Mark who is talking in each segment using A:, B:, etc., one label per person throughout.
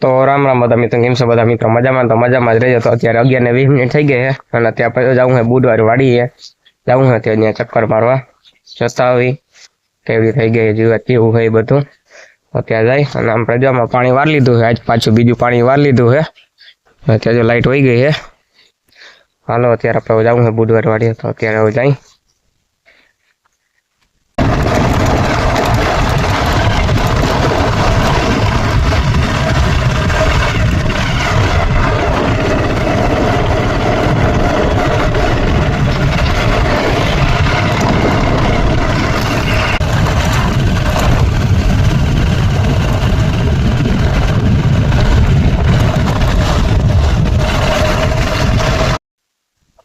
A: તો રામ રામ બધા મિત્રો કેમ છો બધા મિત્રો મજામાં તો મજામાં જ રહેજો તો અત્યારે અગિયાર ને વીસ મિનિટ થઈ ગઈ છે અને ત્યાં પછી જવું છે બુધવારે વાડીએ જવું છે ત્યાં ત્યાં ચક્કર મારવા જતા આવી કેવી થઈ ગઈ જીવત કેવું હોય એ બધું તો ત્યાં જાય અને આમ પ્રજામાં પાણી વાર લીધું છે આજ પાછું બીજું પાણી વાર લીધું છે અત્યારે જો લાઈટ વહી ગઈ છે હાલો અત્યારે આપણે જવું છે બુધવારે વાડીએ તો અત્યારે હવે જાય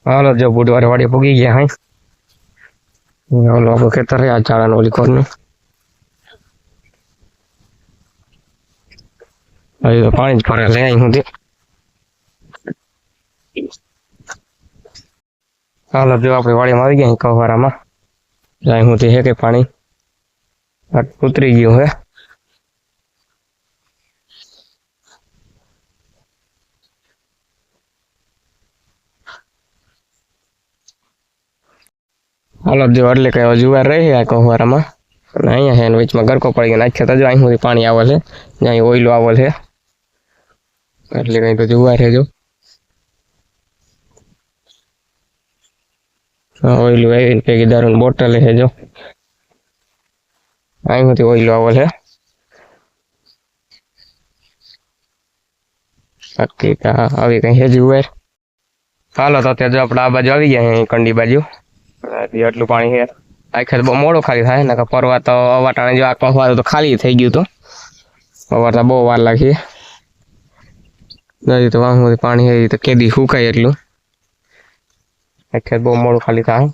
A: હાલો જો બુધવારે વાડીએ પૂગી ગયા હાઈ ઓલો આપણું ખેતર છે આ ચાળાનું ઓલી કોરનું હજી તો પાણી જ ભરે લે અહીં સુધી હાલો જો આપણે વાડીમાં આવી ગયા અહીં કવારામાં અહીં સુધી છે કે પાણી આ ઉતરી ગયું હે હાલો જો એટલે કે હવે જુવાર રહી આ કવારામાં અને અહીંયા છે ને વચમાં ગરકો પડી ગયો નાખ્યો તો જો અહીં સુધી પાણી આવે છે જ્યાં ઓઈલો આવે છે એટલે કઈ તો જુવાર છે જો ઓઈલું આવી ભેગી દારૂની બોટલ છે જો અહીં સુધી ઓઈલો આવે છે બાકી તો આવી કઈ છે જુવાર હાલો તો ત્યાં જો આપણે આ બાજુ આવી ગયા અહીં કંડી બાજુ આટલું પાણી છે. આખે બહુ મોડો ખાલી થાય ને પરવા તો અવાટાણે જો આ કહવા તો ખાલી થઈ ગયું હતું. અવારતા બહુ વાર લાગી. હજી તો વાહ પાણી છે તો કેદી સુકાય એટલું. આખે બહુ મોડું ખાલી થાય.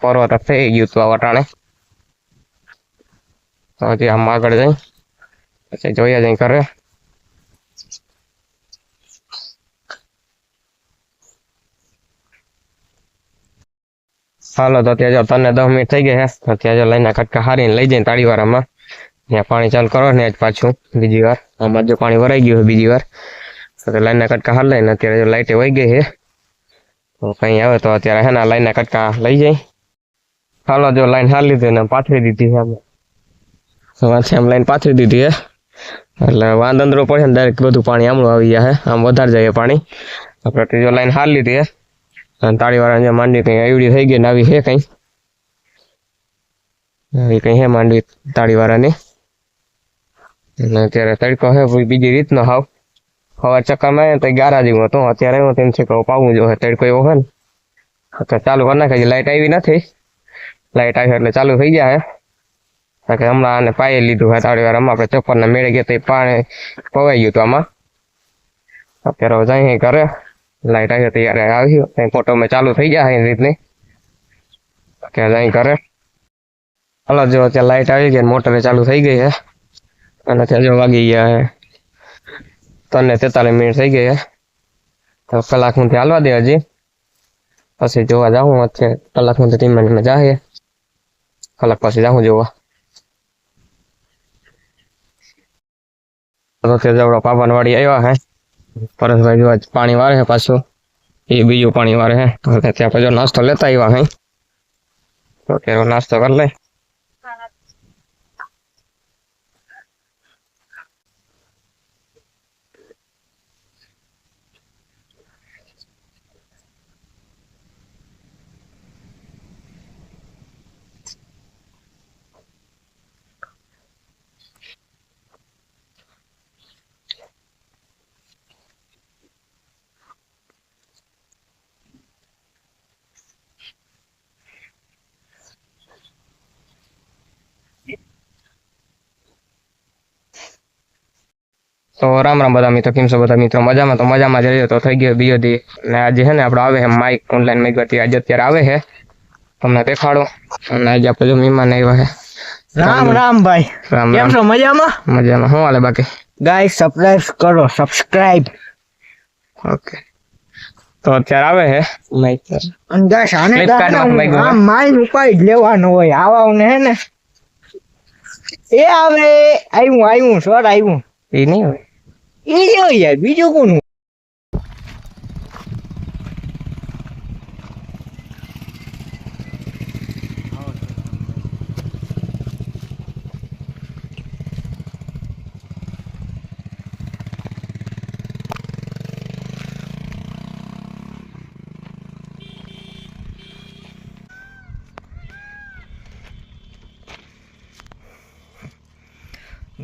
A: પરવા તો થઈ ગયું હતું અવાટાણે. તો હજી આમ આગળ જઈ, પછી જોયા જઈ કરે હાલો તો ત્યાં જો તને દસ મિનિટ થઈ ગયા છે તો ત્યાં જો લઈને કટકા હારીને લઈ જઈને તાળીવાળામાં ત્યાં પાણી ચાલુ કરો ને આજ પાછું બીજી વાર આમાં જો પાણી ભરાઈ ગયું છે બીજી વાર તો લાઈનના કટકા હાર લઈને અત્યારે જો લાઈટે વહી ગઈ છે તો કઈ આવે તો અત્યારે હે ને લાઈનના કટકા લઈ જાય હાલો જો લાઈન હાર લીધી ને પાથરી દીધી છે અમે વાંચે આમ લાઈન પાથરી દીધી છે એટલે વાંધ અંદરો પડે ને ડાયરેક્ટ બધું પાણી આમળું આવી જાય છે આમ વધારે જાય પાણી આપણે ત્રીજો લાઈન હાર લીધી છે અને તાળીવાળા જે માંડવી કઈ આવડી થઈ ગઈ ને આવી છે કઈ. આવી કઈ હે માંડવી તાળીવાળાની. અને અત્યારે તડકો કોઈ બીજી રીતનો હાવ. સવાર ચક્કરમાં તો ગ્યારા જેવું હતું. અત્યારે હું તેમ છે કે પાવું જો તડકો એવો હોય ને. અત્યારે ચાલુ કરી નાખે લાઈટ આવી નથી. લાઇટ આવી એટલે ચાલુ થઈ ગયા હે કે હમણાં આને પાયે લીધું હોય તાળીવાળામાં આપણે ચપ્પરના મેળે ગયા તો પાણી પવાઈ ગયું હતું આમાં. અત્યારે જાય કરે લાઈટ આવી ત્યારે આવ્યું ત્યાં ફોટો મેં ચાલુ થઈ જાય એ રીતની ત્યાં જાય કરે હલો જો ત્યાં લાઈટ આવી ગઈ મોટરે ચાલુ થઈ ગઈ છે અને ત્યાં જો વાગી ગયા છે ત્રણ તેતાલીસ મિનિટ થઈ ગઈ છે તો કલાક હું ત્યાં હાલવા દે હજી પછી જોવા જાઉં અત્યારે કલાક હું ત્રણ મિનિટમાં જાય કલાક પછી જાઉં જોવા તો ત્યાં જવડો પાપન વાડી આવ્યા હે પરેશભાઈ જો પાણી વારે છે પાછું. એ બીજું પાણી વારે છે. ત્યાં પછી નાસ્તો લેતા આવ્યા હે. તો નાસ્તો કરી લે. તો રામ રામ બધા મિત્રો કેમ છો બધા મિત્રો મજામાં તો મજામાં જ રહ્યો તો થઈ ગયો બીજો દી અને આજે છે ને આપણે આવે છે માઇક ઓનલાઈન માઇક હતી આજે અત્યારે આવે છે તમને દેખાડો અને આજે આપણે જો મહેમાન આવ્યા છે
B: રામ રામ ભાઈ
A: રામ
B: કેમ
A: રામ
B: છો મજામાં
A: મજામાં શું હાલે બાકી
B: ગાય સબસ્ક્રાઇબ કરો સબસ્ક્રાઇબ
A: ઓકે તો અત્યારે આવે છે માઇક
B: અને ગાય આને
A: Flipkart માં
B: દાદા
A: માગ્યું
B: હું
A: હે?
B: આમ માઈન ઉપાડી જ લેવાનો હોય આવાને હે ને એ આવે આવ્યું આવ્યું સર આવ્યું
A: એ નહીં હોય
B: એ જો યાર બીજું કોનું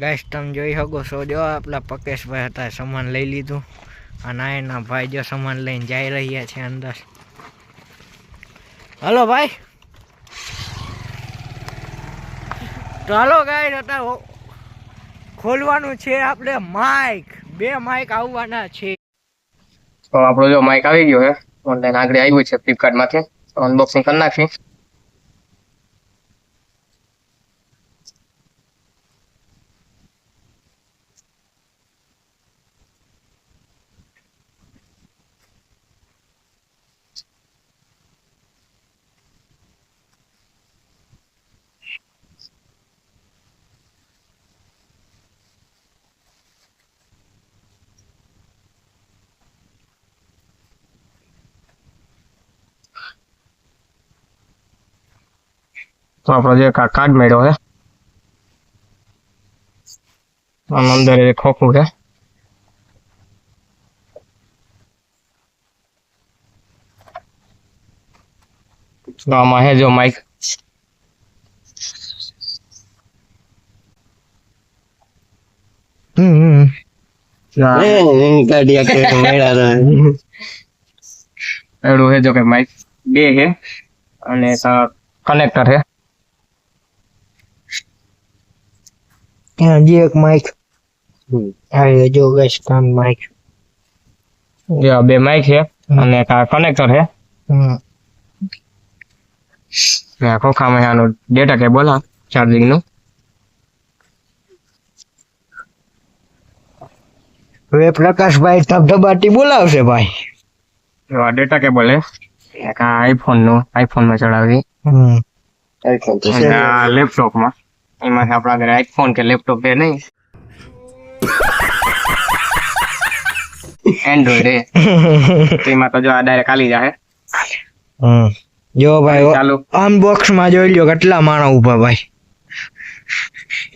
B: guys તમે જોઈ શકો છો. જો આપણા પકેશભાઈ હતા, સામાન લઈ લીધું. અને એના ભાઈ જો સામાન લઈને જઈ રહ્યા છે અંદર. હલો ભાઈ. તો હલો ગાઈસ અત્યારે ખોલવાનું છે આપણે માઇક બે માઇક આવવાના છે.
A: તો આપણો જો માઇક આવી ગયો છે. ઓનલાઈન આગળ આવ્યું છે ફ્લિપકાર્ટમાંથી. અનબોક્સિંગ કરી નાખી તો આપણો જે કાર્ડ મેળ્યો છે. આમ અંદર એ ખોખું છે. તો આમાં હે જો માઇક
B: હમ
A: એવડું છે જો કે માઇક બે છે અને કનેક્ટર છે
B: ત્યાં હજી એક માઇક હા જો ગાઈસ કાન માઇક
A: જો આ બે માઇક છે અને કનેક્ટર છે. ને આ ખોખામાં આનું ડેટા કેબલ હા ચાર્જિંગનું.
B: હવે પ્રકાશભાઈ ધબધબાટી બોલાવશે ભાઈ?
A: જો આ ડેટા કેબલ છે એક આ આઈફોનનું આઈફોનમાં ચડાવી. આ લેપટોપમાં. એમાં આપણા ઘરે આઈફોન કે લેપટોપ એ નહીં. એન્ડ્રોઈડ એ. એમાં તો જો આ ડાયરેક્ટ આલી જાય
B: જો ભાઈ
A: ચાલુ.
B: અનબોક્સમાં જોઈ લ્યો કેટલા માણસ ઊભા ભાઈ.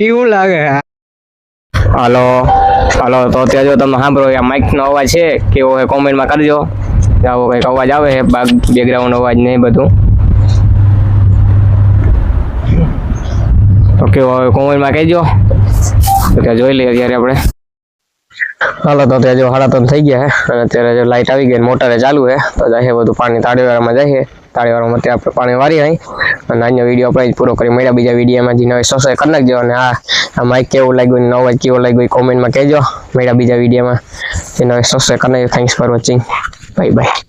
B: એવું લાગે
A: હાલો હાલો તો અત્યારે જો તમે સાંભળો આ માઇક નો અવાજ છે કેવો હોય કોમેન્ટમાં કરજો આવો કંઈક અવાજ આવે છે બેકગ્રાઉન્ડ અવાજ ને એ બધું. તો કેવો હોય કોમેન્ટમાં કહેજો ત્યાં જોઈ લઈએ અત્યારે આપણે. હાલો, તો ત્યાં જો હાડા ત્રણ થઈ ગયા છે અને અત્યારે જો લાઈટ આવી ગઈ મોટરે ચાલુ છે તો જાય બધું પાણી તાળીવાળામાં જાય તાળીવાળામાં ત્યાં આપણે પાણી વારી આવી અને આજનો વીડિયો આપણે પૂરો કરી મળ્યા. બીજા વિડીયોમાં જે નવી સબસ્ક્રાઈબ કરી નાખજો. અને આ માઇક કેવું લાગ્યું ને અવાજ કેવો લાગ્યું કોમેન્ટમાં કહેજો. મળ્યા બીજા વિડીયોમાં જે નવી સબસ્ક્રાઈબ કરી નાખજો. Thanks for watching bye bye